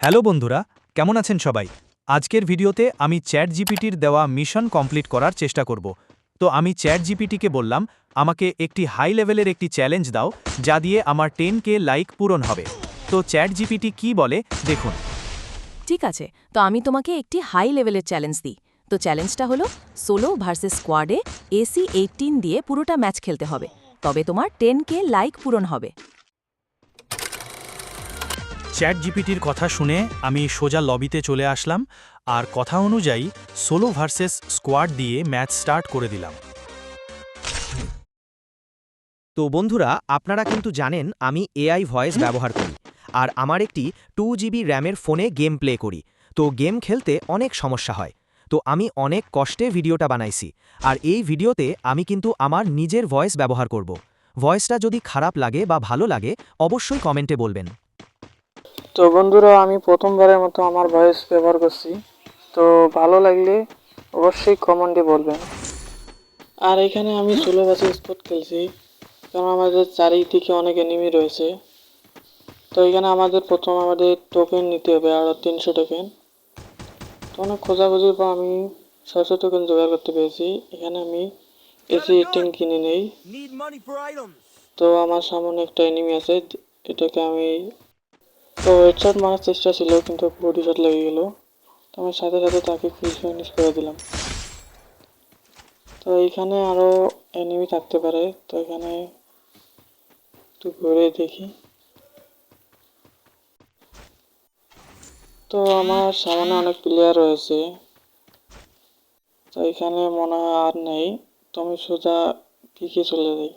Hello বন্ধুরা, কেমন আছেন সবাই? আজকের ভিডিওতে আমি চ্যাট জিপিটির দেওয়া মিশন কমপ্লিট করার চেষ্টা করব। তো আমি চ্যাট জিপিটিকে বললাম, আমাকে একটি হাই লেভেলের একটি চ্যালেঞ্জ দাও, যা দিয়ে আমার টেন কে লাইক পূরণ হবে। তো চ্যাট জিপিটি কী বলে, দেখুন। ঠিক আছে, তো আমি তোমাকে একটি হাই লেভেলের চ্যালেঞ্জ দিই। তো চ্যালেঞ্জটা হলো, সোলো ভার্সেস স্কোয়াডে এসি এইটিন দিয়ে পুরোটা ম্যাচ খেলতে হবে। তবে তোমার টেন কে লাইক পূরণ হবে। চ্যাট জিপিটির কথা শুনে আমি সোজা লবিতে চলে আসলাম আর কথা অনুযায়ী সোলো ভার্সেস স্কোয়াড দিয়ে ম্যাচ স্টার্ট করে দিলাম। তো বন্ধুরা, আপনারা কিন্তু জানেন আমি এআই ভয়েস ব্যবহার করি আর আমার একটি টু জিবি র্যামের ফোনে গেম প্লে করি। তো গেম খেলতে অনেক সমস্যা হয়। তো আমি অনেক কষ্টে ভিডিওটা বানাইছি আর এই ভিডিওতে আমি কিন্তু আমার নিজের ভয়েস ব্যবহার করব। ভয়েসটা যদি খারাপ লাগে বা ভালো লাগে, অবশ্যই কমেন্টে বলবেন। তো বন্ধুরা আমি প্রথমবারের মতো আমার ভয়েস ব্যবহার করছি। তো ভালো লাগলে অবশ্যই কমেন্টে বলবেন। আর এখানে আমি ষোলো বাসে স্পট খেলছি। কারণ আমাদের চারিদিকে অনেক এনিমি রয়েছে। তো এখানে আমাদের প্রথম আমাদের টোকেন নিতে হবে আরও তিনশো টোকেন তো অনেক খোঁজাখুঁজির পর আমি ছয়শো টোকেন জোগাড় করতে পেরেছি। এখানে আমি এসি এইটিন কিনে নেই। তো আমার সামনে একটা এনিমি আছে এটাকে আমি তো হেডশট মারার চেষ্টা ছিল কিন্তু বডি শট লেগে গেল। তো আমি সাথে সাথে তাকে ফুল ফিনিশ করে দিলাম। তো এইখানে আরও এনিমি থাকতে পারে তো এখানে একটু ঘুরে দেখি। তো আমার সামনে অনেক প্লেয়ার রয়েছে। তো এখানে মনে হয় আর নেই। তো আমি সোজা পিকে চলে যাই।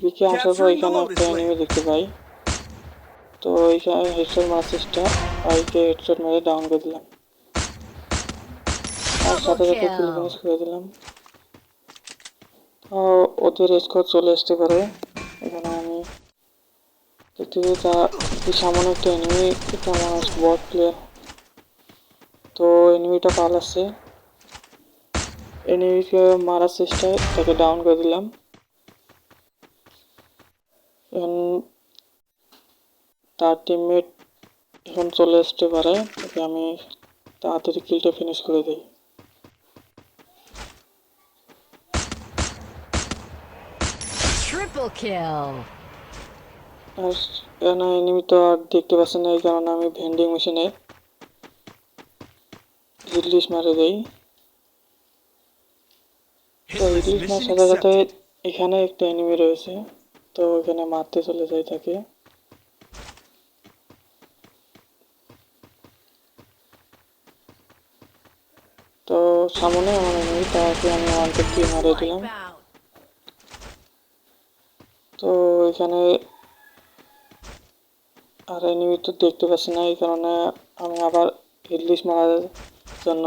পিকে আসার পর এখানে একটা এনিমি দেখতে পাই। তো এইখানে হেডশট মারার চেষ্টা বাইকে হেডশট মেরে ডাউন করে দিলাম। আর সাথে সাথে কিল ফিনিশ করে দিলাম। তো ওদের স্কোর চলে আসতে পারে। এখানে আমি দেখতে পাই তা সামনে একটা এনিমি এটা আমার বট প্লেয়ার তো এনিমিটা পালাচ্ছে এনিমিকে মারার চেষ্টায় তাকে ডাউন করে দিলাম। তার টিমমেট এখন চলে আসতে পারে তাকে আমি তাড়াতাড়ি কিলটা ফিনিশ করে দিই। আর এনিমি তো আর দেখতে পাচ্ছি না এই কারণে আমি ভেন্ডিং মেশিনে ইংলিশ মারে দেই। তো ইংলিশ মারার সাথে সাথে এখানে একটা এনিমি রয়েছে তো এখানে মারতে চলে যাই তাকে তো সামনে আমার এনিমি তাকে আমি ওয়ানকে দিয়ে মারে দিলাম। তো এখানে আর এনিমি তো দেখতে পাচ্ছি না এই কারণে আমি আবার ইলিশ মারার জন্য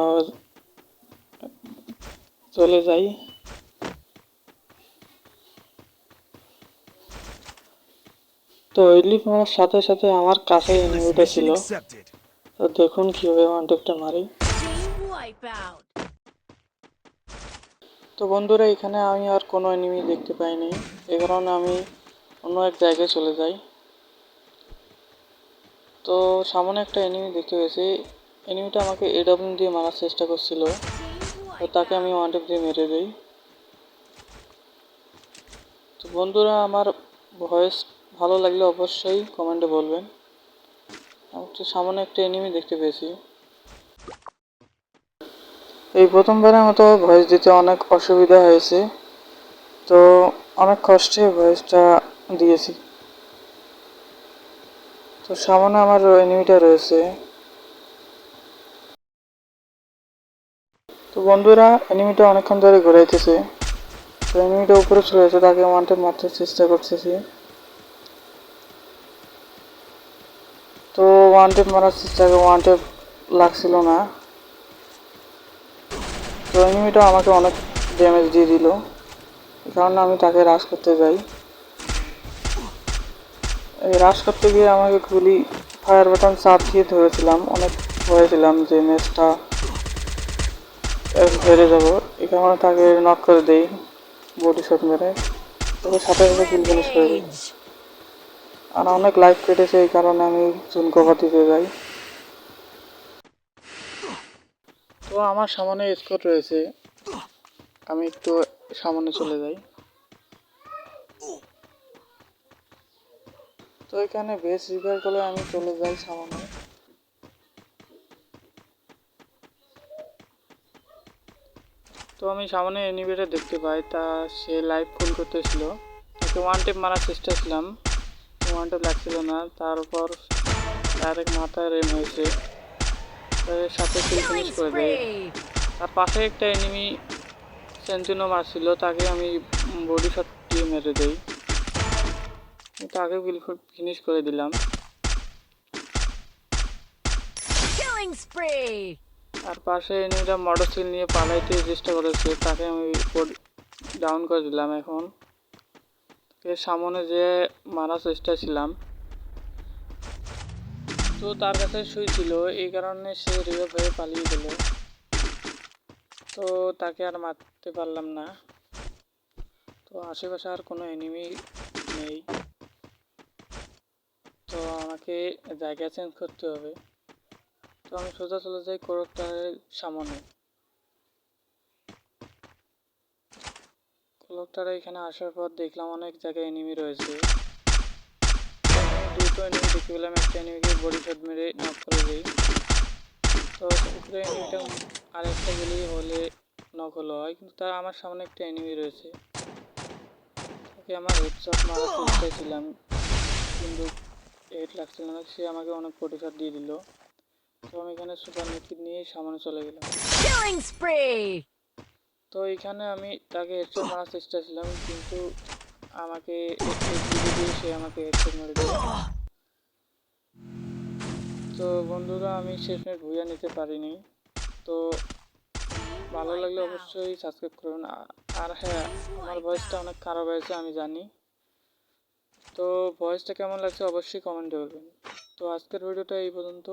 চলে যাই। তো ইলিশ মারার সাথে সাথে আমার কাছে এনিমিটা ছিল তো দেখুন কীভাবে ওয়ানটেকটা মারি। Team wipeout. তো বন্ধুরা, এখানে আমি আর কোনো এনিমি দেখতে পাইনি। এই কারণে আমি অন্য এক জায়গায় চলে যাই। তো সামনে একটা এনিমি দেখতে পেয়েছি। এনিমিটা আমাকে এডাব্লিউ দিয়ে মারার চেষ্টা করছিল। তো তাকে আমি ওয়ান টেপ দিয়ে মেরে দিই। তো বন্ধুরা, আমার ভয়েস ভালো লাগলে অবশ্যই কমেন্টে বলবেন। সামনে একটা এনিমি দেখতে পেয়েছি। এই প্রথমবারের মতো ভয়েস দিতে অনেক অসুবিধা হয়েছে। তো অনেক কষ্টে ভয়েসটা দিয়েছি। তো সামনে আমার এনিমিটা রয়েছে। তো বন্ধুরা এনিমিটা অনেকক্ষণ ধরে ঘুরাইতেছে। তো এনিমিটা উপরে চলে এসে তাকে ওয়ানটে মারতে চেষ্টা করতেছি। তো ওয়ানটে মারার চেষ্টা ওয়ানটে লাগছিল না। তো এনিমিটা আমাকে অনেক ড্যামেজ দিয়ে দিল। কারণে আমি তাকে রাশ করতে যাই। এই রাশ করতে গিয়ে আমাকে গুলি ফায়ার বাটন চাপ দিয়ে ধরেছিলাম। অনেক ভয়েছিলাম যে ম্যাচটা হেরে যাব। এই কারণে তাকে নক করে দেই বডি শট মেরে। তবে সাথে সাথে কিল ফিনিশ করে দিই। আর অনেক লাইফ কেটেছে, এই কারণে আমি জুন কভার দিতে যাই। তো আমার সামনে স্কোর রয়েছে। আমি একটু সামনে চলে যাই। তো এখানে বেস রিপেয়ার করলে আমি চলে যাই সামনে। তো আমি সামনে এনিমেটর দেখতে পাই, তা সে লাইভ ফুল করতেছিল। তাকে ওয়ান টেপ মারার চেষ্টা ছিলাম। ওয়ান টেপ লাগছিল না, তারপর ডাইরেক্ট মাথায় রেম হয়েছে। তার সাথে কিল ফিনিশ করে দেয়। তার পাশে একটা এনিমি সেন্টিনো মারছিল তাকে আমি বডি শট দিয়ে মেরে দেই। তাকে কিল ফিনিশ করে দিলাম। আর পাশে এনিমিটা মোটরসাইকেল নিয়ে পালাইতে চেষ্টা করেছে তাকে আমি ডাউন করে দিলাম এখন। এর সামনে যে মারার চেষ্টা ছিলাম। তো তার কাছে সুই ছিল, এই কারণে সে রিভাইভ হয়ে পালিয়ে গেল। তো তাকে আর মারতে পারলাম না। তো আশেপাশে আর কোনো এনিমি নেই। তো আমাকে জায়গা চেঞ্জ করতে হবে। তো আমি সোজা চলে যাই কোরকটারের সামনে। কোরকটারে এখানে আসার পর দেখলাম অনেক জায়গায় এনিমি রয়েছে। আমি দুটো দেখতে পেলাম একটা এনিমিকে বডি শট মেরে নক করে দিই। তো উপরে এনিমিটা আরেকটা গেলেই হলে নক হলো হয় কিন্তু তার আমার সামনে একটা এনিমি রয়েছে। তাকে আমার হেডশট মারার চেষ্টায় ছিলাম কিন্তু হেড লাগছিল না সে আমাকে অনেক বডি শট দিয়ে দিল। তো আমি এখানে সুপার নিকিট নিয়ে সামনে চলে গেলাম! তো এখানে আমি তাকে হেডশট মারার চেষ্টা ছিলাম কিন্তু আমাকে সে আমাকে হেডশট মেরে দিল। তো বন্ধুরা, আমি শেষমেশ ভুইয়া নিতে পারিনি। তো ভালো লাগলে অবশ্যই সাবস্ক্রাইব করবেন আর হ্যাঁ আমার ভয়েসটা অনেক খারাপ হয়েছে, আমি জানি। তো ভয়েসটা কেমন লাগছে অবশ্যই কমেন্টে বলবেন। তো আজকের ভিডিওটা এই পর্যন্ত।